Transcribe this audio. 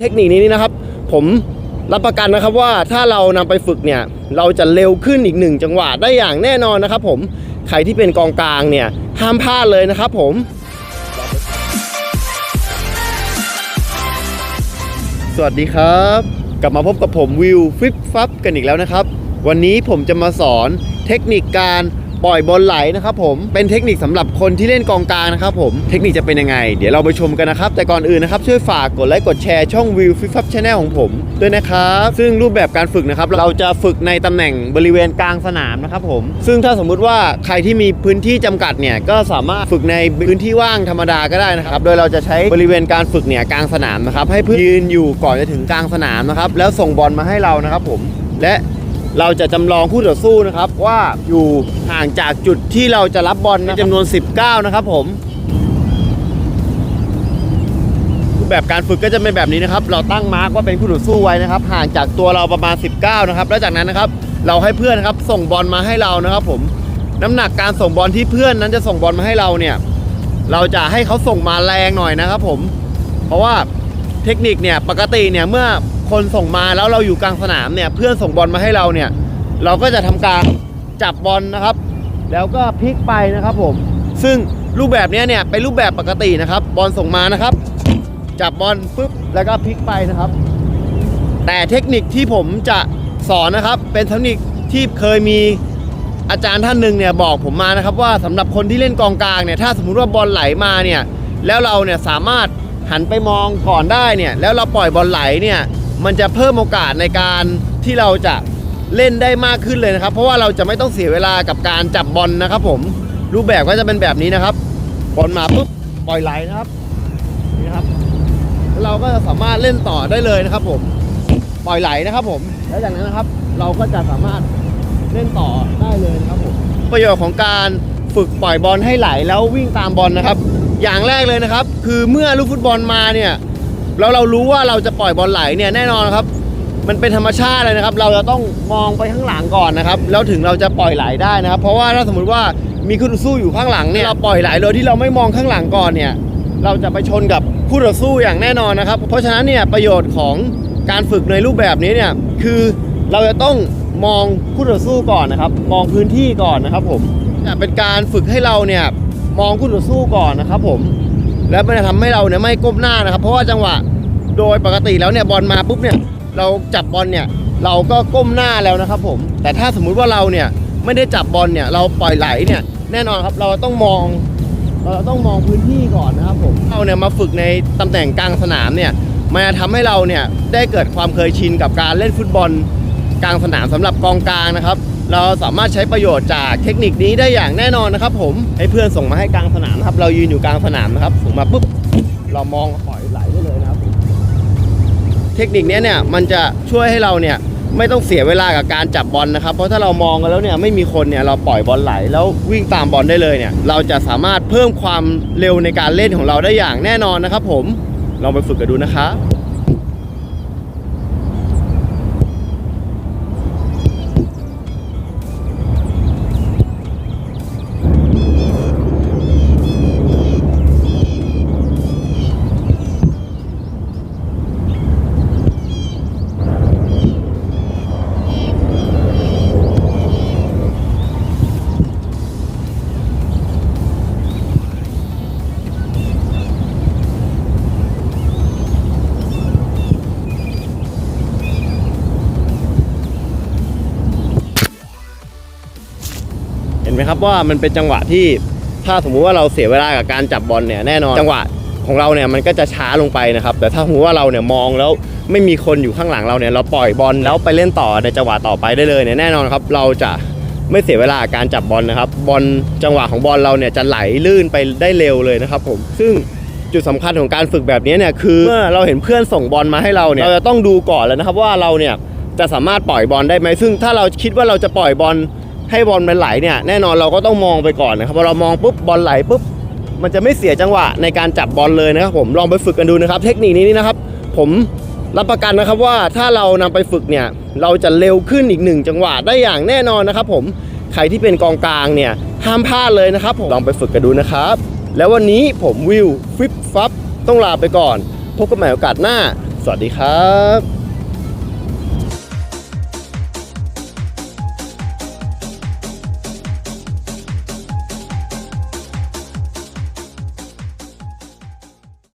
เทคนิคนี้นี่นะครับ ผมรับประกันนะครับว่าถ้าเรานำไปฝึกเนี่ย เราจะเร็วขึ้นอีกหนึ่งจังหวะได้อย่างแน่นอนนะครับผมใครที่เป็นกองกลางเนี่ย ห้ามพลาดเลยนะครับผมสวัสดีครับ กลับมาพบกับผมวิวฟิปฟับกันอีกแล้วนะครับ วันนี้ผมจะมาสอนเทคนิคการ ปล่อยบอลไหลนะครับผมเป็นเทคนิคสำหรับคนที่เล่นกองกลางนะครับผมเทคนิคจะเป็นยังไง เดี๋ยวเราไปชมกันนะครับ แต่ก่อนอื่นนะครับช่วยฝากกดไลค์กดแชร์ช่องวิวฟิปฟับชาแนลของผมด้วยนะครับซึ่งรูปแบบการฝึกนะครับเราจะฝึกในตำแหน่งบริเวณกลางสนามนะครับผมซึ่งถ้าสมมุติว่าใครที่มีพื้นที่จำกัดเนี่ยก็สามารถฝึกในพื้นที่ว่างธรรมดาก็ได้นะครับโดยเราจะใช้บริเวณการฝึกเนี่ยกลางสนามนะครับให้เพื่อนยืนอยู่ก่อนจะถึงกลางสนามนะครับแล้วส่งบอลมาให้เรานะครับผมและ เราจะจำลองคู่ต่อสู้นะครับว่าอยู่ห่างจากจุดที่เราจะรับบอลนะจำนวน 19 นะครับผมรูปแบบการฝึกก็จะเป็นแบบนี้นะครับ เราตั้งมาร์กว่าเป็นคู่ต่อสู้ไว้นะครับ ห่างจากตัวเราประมาณ 19 นะครับ แล้วจากนั้นนะครับ เราให้เพื่อนนะครับ ส่งบอลมาให้เรานะครับผม น้ำหนักการส่งบอลที่เพื่อนนั้นจะส่งบอลมาให้เราเนี่ย เราจะให้เขาส่งมาแรงหน่อยนะครับผม เพราะว่าเทคนิคเนี่ยปกติเนี่ยเมื่อ คนส่งมาแล้วเราอยู่กลางสนามเนี่ยเพื่อนส่งบอลมาให้เราเนี่ย เราก็จะทำการจับบอลนะครับ แล้วก็พลิกไปนะครับผม ซึ่งรูปแบบเนี้ยเนี่ยเป็นรูปแบบปกตินะครับ บอลส่งมานะครับ จับบอลปุ๊บแล้วก็พลิกไปนะครับ แต่เทคนิคที่ผมจะสอนนะครับ เป็นเทคนิคที่เคยมีอาจารย์ท่านหนึ่งเนี่ยบอกผมมานะครับว่าสำหรับคนที่เล่นกองกลางเนี่ยถ้าสมมุติว่าบอลไหลมาเนี่ยแล้วเราเนี่ยสามารถหันไปมองก่อนได้เนี่ยแล้วเราปล่อยบอลไหลเนี่ย มันจะเพิ่มโอกาสในการที่เราจะเล่นได้มากขึ้นเลยนะครับ เพราะว่าเราจะไม่ต้องเสียเวลากับการจับบอลนะครับผมรูปแบบก็จะเป็นแบบนี้นะครับ บอลมาปุ๊บปล่อยไหลนะครับนี่ครับ เราก็จะสามารถเล่นต่อได้เลยนะครับผมปล่อยไหลนะครับผม แล้วจากนั้นนะครับ เราก็จะสามารถเล่นต่อได้เลยนะครับผมประโยชน์ของการฝึกปล่อยบอลให้ไหลแล้ววิ่งตามบอลนะครับ อย่างแรกเลยนะครับ คือเมื่อลูกฟุตบอลมาเนี่ย แล้วเรารู้ว่าเราจะปล่อยบอลไหลเนี่ยแน่นอนครับ มันเป็นธรรมชาติเลยนะครับ เราจะต้องมองไปข้างหลังก่อนนะครับ แล้วถึงเราจะปล่อยไหลได้นะครับ เพราะว่าถ้าสมมติว่ามีคู่ต่อสู้อยู่ข้างหลังเนี่ยเราปล่อยไหลโดยที่เราไม่มองข้างหลังก่อนเนี่ย เราจะไปชนกับคู่ต่อสู้อย่างแน่นอนนะครับ เพราะฉะนั้นเนี่ยประโยชน์ของการฝึกในรูปแบบนี้เนี่ยคือเราจะต้องมองคู่ต่อสู้ก่อนนะครับ มองพื้นที่ก่อนนะครับผมจะเป็นการฝึกให้เราเนี่ยมองคู่ต่อสู้ก่อนนะครับผมแล้วมันจะทำให้เราเนี่ยไม่ก้มหน้านะครับ เพราะว่าจังหวะ โดยปกติแล้วเนี่ยบอลมาปุ๊บเนี่ยเราจับบอลเนี่ยเราก็ก้มหน้าแล้วนะครับผม แต่ถ้าสมมุติว่าเราเนี่ยไม่ได้จับบอลเนี่ยเราปล่อยไหลเนี่ยแน่นอนครับเราต้องมองเราต้องมองพื้นที่ก่อนนะครับผมเราเนี่ยมาฝึกในตำแหน่งกลางสนามเนี่ยมันจะทำให้เราเนี่ยได้เกิดความเคยชินกับการเล่นฟุตบอลกลางสนามสำหรับกองกลางนะครับ เราสามารถใช้ประโยชน์จากเทคนิคนี้ได้อย่างแน่นอนนะครับ ผมให้เพื่อนส่งมาให้กลางสนามนะครับ เรายืนอยู่กลางสนามนะครับส่งมาปุ๊บเรามองปล่อย ทคนิคนี้เนี่ยมันจะช่วยให้เราเนี่ยไม่ต้องเสียเวลากับการจับบอลนะครับ เพราะถ้าเรามองกันแล้วเนี่ยไม่มีคนเนี่ยเราปล่อยบอลไหล แล้ววิ่งตามบอลได้เลยเนี่ย เราจะสามารถเพิ่มความเร็วในการเล่นของเราได้อย่างแน่นอนนะครับผมลองไปฝึกกันดูนะคะ เห็นไหมครับว่ามันเป็นจังหวะที่ถ้าสมมุติว่าเราเสียเวลากับการจับบอลเนี่ยแน่นอนจังหวะของเราเนี่ยมันก็จะช้าลงไปนะครับ แต่ถ้าสมมติว่าเราเนี่ยมองแล้วไม่มีคนอยู่ข้างหลังเราเนี่ยเราปล่อยบอลแล้วไปเล่นต่อในจังหวะต่อไปได้เลยเนี่ยแน่นอนครับเราจะไม่เสียเวลากับการจับบอลนะครับบอลจังหวะของบอลเราเนี่ยจะไหลลื่นไปได้เร็วเลยนะครับผมซึ่งจุดสำคัญของการฝึกแบบนี้เนี่ยคือเมื่อเราเห็นเพื่อนส่งบอลมาให้เราเนี่ยเราจะต้องดูก่อนแล้วนะครับว่าเราเนี่ยจะสามารถปล่อยบอลได้ไหมซึ่งถ้าเราคิดว่าเราจะปล่อยบอล ให้บอลมันไหลเนี่ยแน่นอนเราก็ต้องมองไปก่อนนะครับพอเรามองปุ๊บบอลไหลปุ๊บมันจะไม่เสียจังหวะในการจับบอลเลยนะครับผมลองไปฝึกกันดูนะครับ เทคนิคนี้นี่นะครับ ผมรับประกันนะครับว่าถ้าเรานำไปฝึกเนี่ยเราจะเร็วขึ้นอีกหนึ่งจังหวะได้อย่างแน่นอนนะครับ ผมใครที่เป็นกองกลางเนี่ยห้ามพลาดเลยนะครับผมลองไปฝึกกันดูนะครับ แล้ววันนี้ผมวิวฟิปฟับต้องลาไปก่อน พบกันใหม่โอกาสหน้า สวัสดีครับ